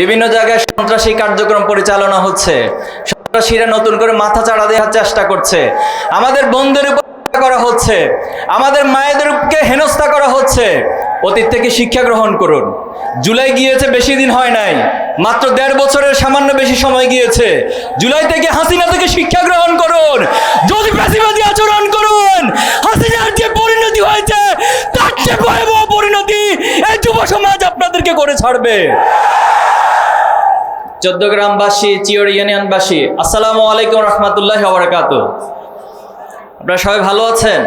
বিভিন্ন জায়গায় সন্ত্রাসী কার্যক্রম পরিচালনা হচ্ছে। সন্ত্রাসীরা নতুন করে মাথা চাড়া দেওয়ার চেষ্টা করছে। আমাদের বন্ধুদের উপর করা হচ্ছে। আমাদের মায়েদেরকে হেনস্থা করা হচ্ছে। অতীত থেকে শিক্ষা গ্রহণ করুন। জুলাই গিয়েছে, বেশি দিন হয় নাই। মাত্র দেড় বছরের সামান্য বেশি সময় গিয়েছে। জুলাই থেকে হাসিনা থেকে শিক্ষা গ্রহণ করুন। যদি বেশিবাদী আচরণ করুন, হাসিনার যে পরিণতি হয়েছে, তার চেয়ে ভয়াবহ পরিণতি এই যুব সমাজ আপনাদেরকে করে ছাড়বে। চোদ্দগ্রামবাসী চিওর ইউনিয়নবাসী, আসসালামু আলাইকুম রহমতুল্লাহ বরকাত আপনারা সবাই ভালো আছেন?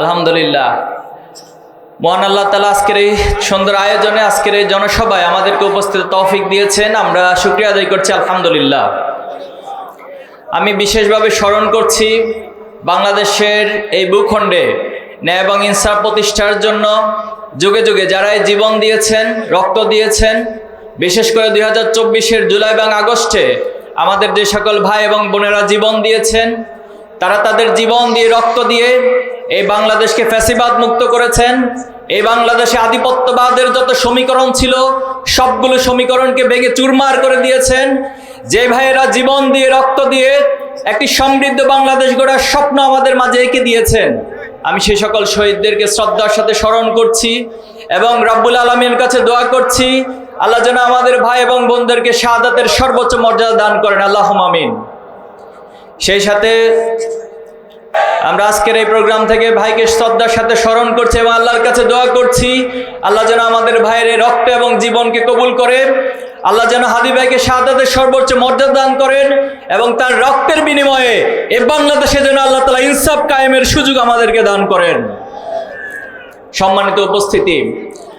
আলহামদুলিল্লাহ। মহান আল্লাহ তালা আজকের এই সুন্দর আয়োজনে, আজকের এই জনসভায় আমাদেরকে উপস্থিত তৌফিক দিয়েছেন। আমরা শুক্রিয়া আদায় করছি, আলহামদুলিল্লাহ। আমি বিশেষভাবে স্মরণ করছি বাংলাদেশের এই ভূখণ্ডে ন্যায় এবং ইনসাফ প্রতিষ্ঠার জন্য যুগে যুগে যারা জীবন দিয়েছেন, রক্ত দিয়েছেন বিশেষ করে দুই হাজার চব্বিশের জুলাই এবং আগস্টে আমাদের যে সকল ভাই এবং বোনেরা জীবন দিয়েছেন, তারা তাদের জীবন দিয়ে রক্ত দিয়ে এই বাংলাদেশকে ফ্যাসিবাদ মুক্ত করেছেন। এই বাংলাদেশে আধিপত্যবাদের যত সমীকরণ ছিল, সবগুলো সমীকরণকে ভেঙে চুরমার করে দিয়েছেন। যে ভাইয়েরা জীবন দিয়ে, রক্ত দিয়ে একটি সমৃদ্ধ বাংলাদেশ গড়ার স্বপ্ন আমাদের মাঝে এঁকে দিয়েছেন, আমি সেই সকল শহীদদেরকে শ্রদ্ধার সাথে স্মরণ করছি এবং রাব্বুল আলমীর কাছে দোয়া করছি আল্লাহ যেন আমাদের ভাই এবং বোনদেরকে শাহাদাতের সর্বোচ্চ মর্যাদা দান করেন। আল্লাহ আমিন। সেই সাথে আমরা আজকের এই প্রোগ্রাম থেকে ভাইকে শ্রদ্ধার সাথে স্মরণ করছি এবং আল্লাহর কাছে দোয়া করছি। আল্লাহ যেন আমাদের ভাইয়ের রক্ত এবং জীবনকে কবুল করে আল্লাহ যেন হাদি ভাইকে শাহাদাতের সর্বোচ্চ মর্যাদা দান করেন এবং তার রক্তের বিনিময়ে এ বাংলাদেশে যেন আল্লাহ তালা ইনসাফ কায়েমের সুযোগ আমাদেরকে দান করেন। সম্মানিত উপস্থিতি।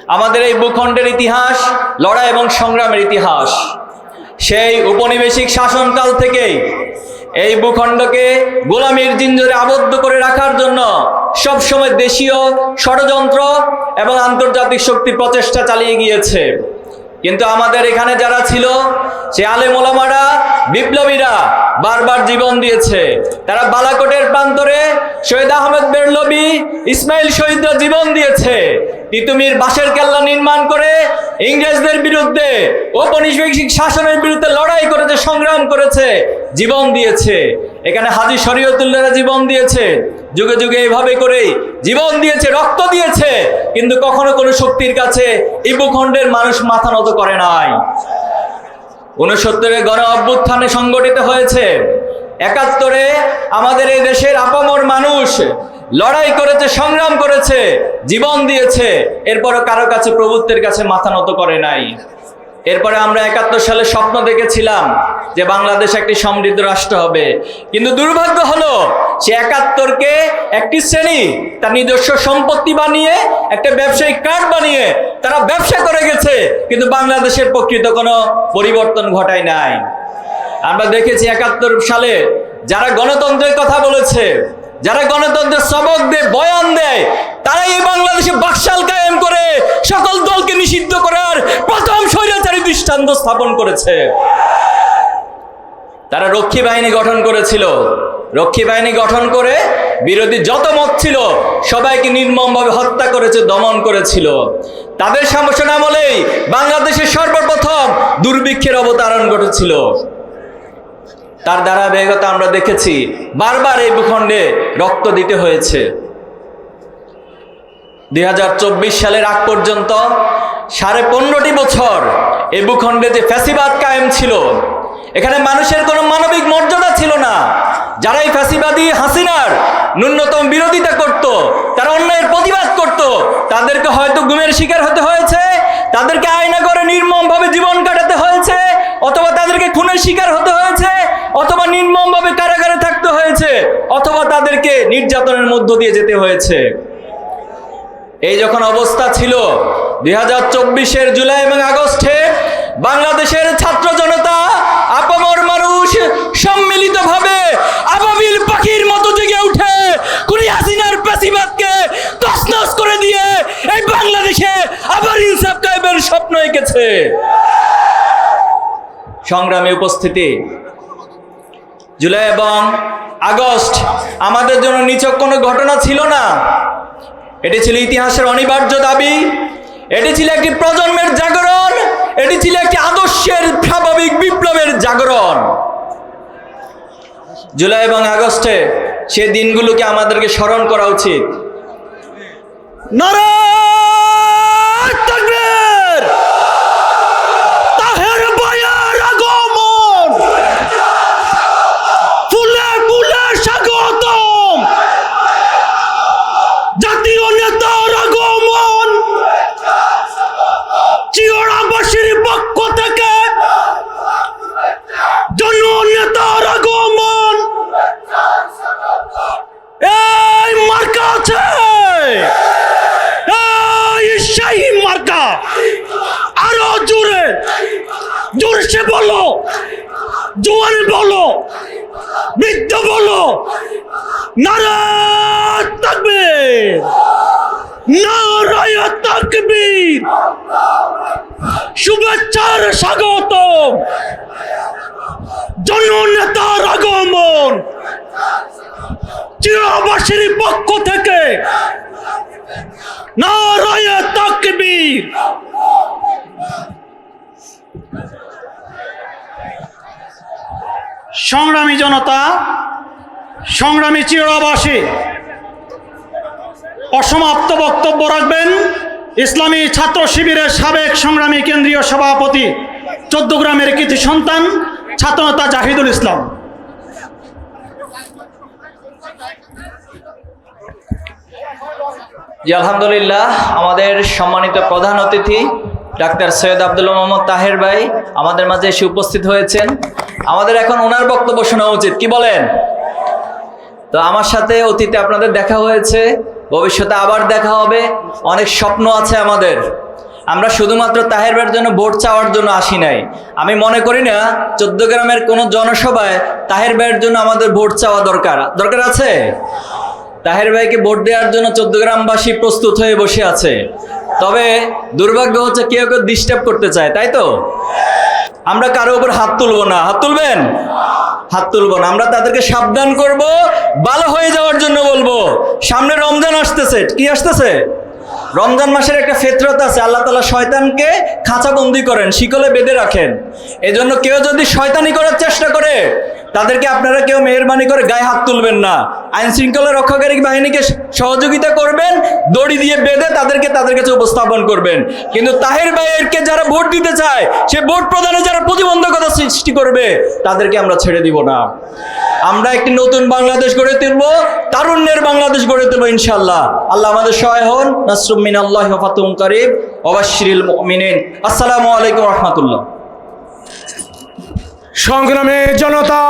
আমাদের এই ভূখণ্ডের ইতিহাস, লড়াই এবং সংগ্রামের ইতিহাস। সেই উপনিবেশিক শাসনকাল থেকেই এই ভূখণ্ডকে গোলামীর জিঞ্জরে আবদ্ধ করে রাখার জন্য সবসময় দেশীয় ষড়যন্ত্র এবং আন্তর্জাতিক শক্তি প্রচেষ্টা চালিয়ে গিয়েছে। কিন্তু আমাদের এখানে যারা ছিল, সে আলেমোলামারা বিপ্লবীরা বারবার জীবন দিয়েছে। তারা বালাকোটের প্রান্তরে শহীদ আহমেদ বেরলবি, ইসমাইল শহীদরা জীবন দিয়েছে। তিতুমির বাঁশের কেল্লা নির্মাণ করে ইংরেজদের বিরুদ্ধে ঔপনিবেশিক শাসনের বিরুদ্ধে লড়াই করেছে, সংগ্রাম করেছে, জীবন দিয়েছে। এখানে হাজি শরীয়তুল্লাহরা জীবন দিয়েছে। যুগে যুগে এইভাবে করে জীবন দিয়েছে, রক্ত দিয়েছে। কিন্তু কখনো কোনো শক্তির কাছে এই মানুষ মাথা নত করে নাই। উনসত্তরে গণ অভ্যুত্থানে সংগঠিত হয়েছে। একাত্তরে আমাদের এই দেশের আপামর মানুষ লড়াই করেছে, সংগ্রাম করেছে, জীবন দিয়েছে। এরপরও কারও কাছে প্রভুত্বের কাছে মাথা নত করে নাই। এরপরে আমরা একাত্তর সালে স্বপ্ন দেখেছিলাম যে বাংলাদেশ একটি সমৃদ্ধ রাষ্ট্র হবে। কিন্তু দুর্ভাগ্য হলো, সে একাত্তরকে একটি শ্রেণি, তার নিজস্ব সম্পত্তি বানিয়ে, একটা ব্যবসায়িক কার্ড বানিয়ে তারা ব্যবসা করে গেছে। কিন্তু বাংলাদেশের প্রকৃত কোনো পরিবর্তন ঘটায় নাই। আমরা দেখেছি একাত্তর সালে যারা গণতন্ত্রের কথা বলেছে, যারা গণতন্ত্রের সবক দেয় বয়ান দেয় স্থাপন করেছে। তারা রক্ষী বাহিনী গঠন করেছিল। রক্ষী বাহিনী গঠন করে বিরোধী যত মত ছিল, সবাইকে নির্মমভাবে হত্যা করেছে, দমন করেছিল। তাদের শাসন আমলেই বাংলাদেশের সর্বপ্রথম দুর্ভিক্ষের অবতারণ ঘটেছিল। তার ধারাবাহিকতা আমরা দেখেছি, বারবার এই ভূখণ্ডে রক্ত দিতে হয়েছে। দুই হাজার চব্বিশ সালের আগ পর্যন্ত সাড়ে পনেরোটি বছর এই ভূখণ্ডে যে ফ্যাসিবাদ কায়েম ছিল। এখানে মানুষের কোনো মানবিক মর্যাদা ছিল না। যারা এই ফ্যাসিবাদী হাসিনার ন্যূনতম বিরোধিতা করত, তারা অন্যায়ের প্রতিবাদ করত, তাদেরকে হয়তো গুমের শিকার হতে হয়েছে, তাদেরকে আয়না করে নির্মমভাবে জীবন কাটাতে হয়েছে, অথবা তাদেরকে খুনের শিকার হতে হয়েছে, অথবা নির্মমভাবে কারাগারে থাকতে হয়েছে, অথবা তাদেরকে নির্যাতনের মধ্য দিয়ে যেতে হয়েছে। এই যখন অবস্থা ছিল, দুই হাজার চব্বিশের জুলাই এবং আগস্টে বাংলাদেশের ছাত্র জনতা, আপামর মানুষ সম্মিলিতভাবে আবাবিল পাখির মতো জেগে উঠে কুড়ি হাসিনার পেশিবাদকে তসনস করে দিয়ে এই বাংলাদেশে আবার ইনসাফ কায়েমের স্বপ্ন এঁকেছে। সংগ্রামী উপস্থিতি। জুলাই এবং আগস্ট আমাদের জন্য নিচক কোনো ঘটনা ছিল না। এটি ছিল ইতিহাসের অনিবার্য দাবি। এটি ছিল একটি প্রজন্মের জাগরণ। এটি ছিল জাগরণ। জুলাই এবং আগস্টে সে দিনগুলোকে আমাদেরকে স্মরণ করা উচিত। নারায় তাকবীর তাহের ভাইয়ের আগমন ফুলে ফুলে স্বাগতম জাতীয় নেতার আগমন চিওড়াবাসীর পক্ষ থেকে জননেতার আগমন এই মার্কা আছে এই শাহী মার্কা আরও জোরে জোরসে বলো জোয়ান বলো বৃদ্ধ বলো নারা শুভেচ্ছার স্বাগত জননেতার আগমন। চিরবাসীর পক্ষ থেকে নারায় তাকবীর। সংগ্রামী জনতা, সংগ্রামী চিরবাসী, অসমাপ্ত বক্তব্য রাখবেন। ইসলামী ছাত্র শিবিরের সাবেক সংগ্রামী কেন্দ্রীয় সভাপতি, চোদ্দ গ্রামের কৃতি সন্তান, ছাত্রনেতা জাহিদুল ইসলাম। আলহামদুলিল্লাহ, আমাদের সম্মানিত প্রধান অতিথি ডাক্তার সৈয়দ আব্দুল মোহাম্মদ তাহের ভাই আমাদের মাঝে এসে উপস্থিত হয়েছেন। আমাদের এখন ওনার বক্তব্য শোনা উচিত। কি বলেন? তো আমার সাথে অতীতে আপনাদের দেখা হয়েছে, ভবিষ্যতে আবার দেখা হবে। অনেক স্বপ্ন আছে আমাদের। আমরা শুধুমাত্র তাহের ভাইয়ের জন্য ভোট চাওয়ার জন্য আসি নাই। আমি মনে করি না, চোদ্দ গ্রামের কোনো জনসভায় তাহের ভাইয়ের জন্য আমাদের ভোট চাওয়া দরকার। দরকার আছে? তাহের ভাইকে ভোট দেওয়ার জন্য চোদ্দ গ্রামবাসী প্রস্তুত হয়ে বসে আছে। তবে দুর্ভাগ্য হচ্ছে কেউ কেউ ডিস্টার্ব করতে চায়, তাই তো? আমরা কারও উপর হাত তুলবো না। হাত তুলবেন? হাত তুলবো না। আমরা তাদেরকে সাবধান করব, ভালো হয়ে যাওয়ার জন্য বলব। সামনে রমজান আসতেছে। কি আসতেছে? রমজান মাসের একটা ফেতরত আছে। আল্লাহ তালা শয়তানকে খাঁচাবন্দি করেন, শিকলে বেঁধে রাখেন। এজন্য কেউ যদি শয়তানি করার চেষ্টা করে তাদেরকে আপনারা কেউ মেহরবানি করে গায়ে হাত তুলবেন না। আইন শৃঙ্খলা রক্ষাকারী বাহিনীকে সহযোগিতা করবেন, দড়ি দিয়ে বেঁধে তাদেরকে তাদের কাছে উপস্থাপন করবেন। কিন্তু তাহের ভাইয়েরকে যারা ভোট দিতে চায়, সে ভোট প্রদানে যারা প্রতিবন্ধকতা সৃষ্টি করবে, তাদেরকে আমরা ছেড়ে দিব না। আমরা একটি নতুন বাংলাদেশ গড়ে তুলব, তারুণ্যের বাংলাদেশ গড়ে তুলব ইনশাল্লাহ আল্লাহ আমাদের সহায় হন। নাসরুমিন আল্লাহ ফাতুম করিম। অবাশিরিল মুমিনিন। আসসালামু আলাইকুম রহমতুল্লাহ। সংগ্রামী জনতা,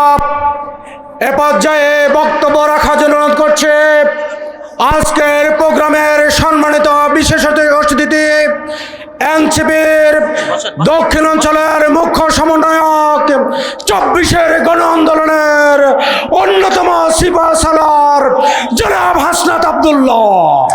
এ পর্যায়ে বক্তব্য রাখার জন্য অনুরোধ করছে, আজকের প্রোগ্রামের সম্মানিত বিশেষ অতিথি, এনসিপির দক্ষিণ অঞ্চলের মুখ্য সমন্বয়ক, চব্বিশের গণ আন্দোলনের অন্যতম সিপা জনাব হাসনাত আবদুল্লাহ।